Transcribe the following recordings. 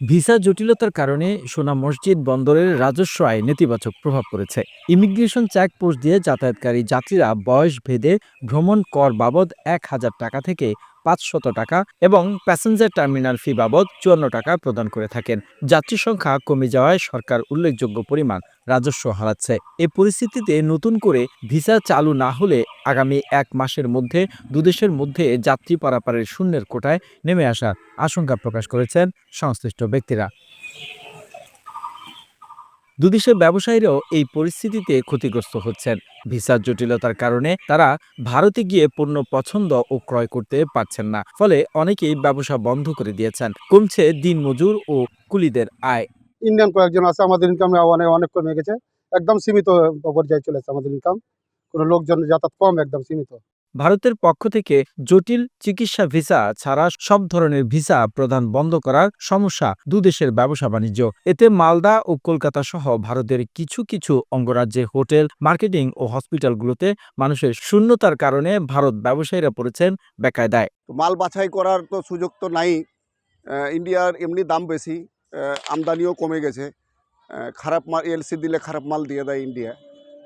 Visa জটিলতার কারণে সোনা মসজিদ বন্দরের রাজস্ব আয় নেতিবাচক প্রভাব পড়েছে। ইমিগ্রেশন চেকপোস্ট দিয়ে যাতায়াতকারী যাত্রীরা বয়স ভেদে ভ্রমণ কর বাবদ এক হাজার টাকা থেকে পাঁচশত টাকা এবং প্যাসেঞ্জার টার্মিনাল ফি বাবদ চুয়ান্ন টাকা প্রদান করে থাকেন। যাত্রী সংখ্যা কমে যাওয়ায় সরকার উল্লেখযোগ্য পরিমাণ রাজস্ব হারাচ্ছে। এ পরিস্থিতিতে নতুন করে ভিসা চালু না হলে আগামী এক মাসের মধ্যে দুদেশের মধ্যে যাত্রী পারাপারের শূন্যের কোটায় নেমে আসার আশঙ্কা প্রকাশ করেছেন সংশ্লিষ্ট ব্যক্তিরা। দুদেশের ব্যবসায়ীরাও এই পরিস্থিতিতে ক্ষতিগ্রস্ত হচ্ছেন। ভিসার জটিলতার কারণে তারা ভারতে গিয়ে পণ্য পছন্দ ও ক্রয় করতে পারছেন না। ফলে অনেকেই ব্যবসা বন্ধ করে দিয়েছেন। কমছে দিনমজুর ও কুলিদের আয়। ইন্ডিয়ান কয়েকজন আছে, আমাদের ইনকাম অনেক অনেক কমে গেছে। একদম সীমিত পর্যায়ে চলেছে আমাদের ইনকাম কোনো লোকজন যাতায়াত কম, একদম সীমিত। ভারতের পক্ষ থেকে জটিল চিকিৎসা ভিসা ছাড়া সব ধরনের ভিসা প্রদান বন্ধ করার সমস্যা দুদেশের ব্যবসা বাণিজ্য। এতে মালদা ও কলকাতা সহ ভারতের কিছু কিছু অঙ্গরাজ্যে হোটেল, মার্কেটিং ও হসপিটালগুলোতে মানুষের শূন্যতার কারণে ভারত ব্যবসায়ীরা পড়েছেন বেকায়দায়। মাল বাছাই করার তো সুযোগ তো নাই। ইন্ডিয়ার এমনি দাম বেশি। আমদানিও কমে গেছে। খারাপ মাল, এলসি দিলে খারাপ মাল দিয়ে দেয় ইন্ডিয়া।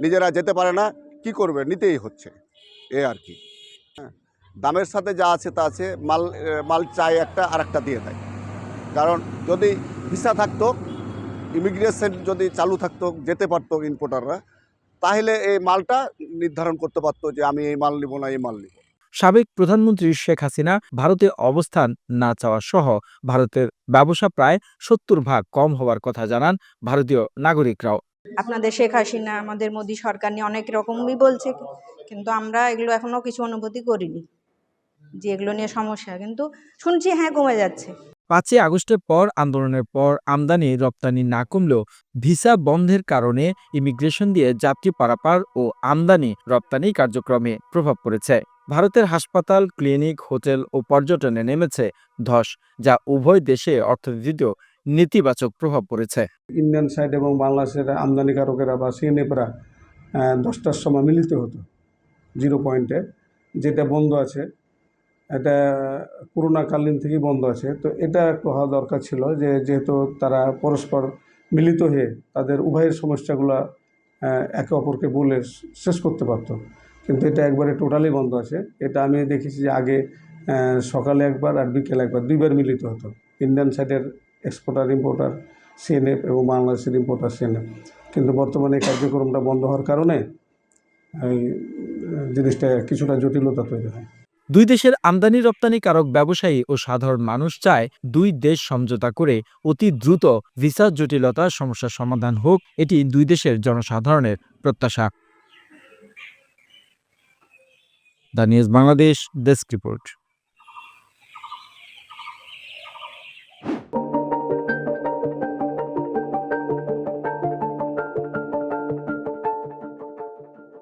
নিজেরা যেতে পারে না, কি করবে? নিতেই হচ্ছে। এ আর কি। হ্যাঁ দামের সাথে যা আছে তা আছে, মাল মাল চাই একটা আর একটা দিয়ে দেয়। কারণ যদি ভিসা থাকতো, ইমিগ্রেশন যদি চালু থাকতো, যেতে পারতো ইম্পোর্টাররা তাহলে এই মালটা নির্ধারণ করতে পারতো যে আমি এই মাল নিব না, এই মাল নিব। সাবেক প্রধানমন্ত্রী শেখ হাসিনা ভারতে অবস্থান না চাওয়া সহ ভারতের ব্যবসা প্রায় সত্তর ভাগ কম হওয়ার কথা জানান ভারতীয় নাগরিকরাও। আপনাদের শেখ হাসিনা, আমাদের মোদী সরকার নিয়ে অনেক রকমই বলছে, কিন্তু আমরা এগুলো এখনও কিছু অনুভূতি করিনি যে এগুলো নিয়ে সমস্যা। কিন্তু শুনছি হ্যাঁ কমে যাচ্ছে। পাঁচই আগস্টের পর আন্দোলনের পর আমদানি রপ্তানি না কমলেও ভিসা বন্ধের কারণে ইমিগ্রেশন দিয়ে যাত্রী পারাপার ও আমদানি রপ্তানি কার্যক্রমে প্রভাব পড়েছে। ভারতের হাসপাতাল, ক্লিনিক, হোটেল ও পর্যটনে নেমেছে ধস, যা উভয় দেশে অর্থনীতিতেও নেতিবাচক প্রভাব পড়েছে। ইন্ডিয়ান সাইড এবং বাংলাদেশের আমদানিকারকেরা বা সিএনএফরা দশটার সময় মিলিত হতো, জিরো পয়েন্টে। যেটা বন্ধ আছে, এটা করোনাকালীন থেকেই বন্ধ আছে। তো এটা হওয়া দরকার ছিল যে, যেহেতু তারা পরস্পর মিলিত হয়ে তাদের উভয়ের সমস্যাগুলো একে অপরকে বলে শেষ করতে পারতো। কিন্তু এটা একবারে টোটালি বন্ধ আছে। এটা আমি দেখেছি যে আগে সকালে একবার আর বিকেলে একবার, দুইবার মিলিত হতো। ইন্ডিয়ান সাইডের এক্সপোর্টার ইম্পোর্টার সিএনএফ এবং বাংলাদেশের ইম্পোর্টার সিএনএফ কিন্তু বর্তমানে এই কার্যক্রমটা বন্ধ হওয়ার কারণে এই জিনিসটা কিছুটা জটিলতা তৈরি হয়। দুই দেশের আমদানি রপ্তানিকারক ব্যবসায়ী ও সাধারণ মানুষ চায় দুই দেশ সমঝোতা করে অতি দ্রুত ভিসা জটিলতার সমস্যার সমাধান হোক, এটি দুই দেশের জনসাধারণের প্রত্যাশা। The news Bangladesh desk report.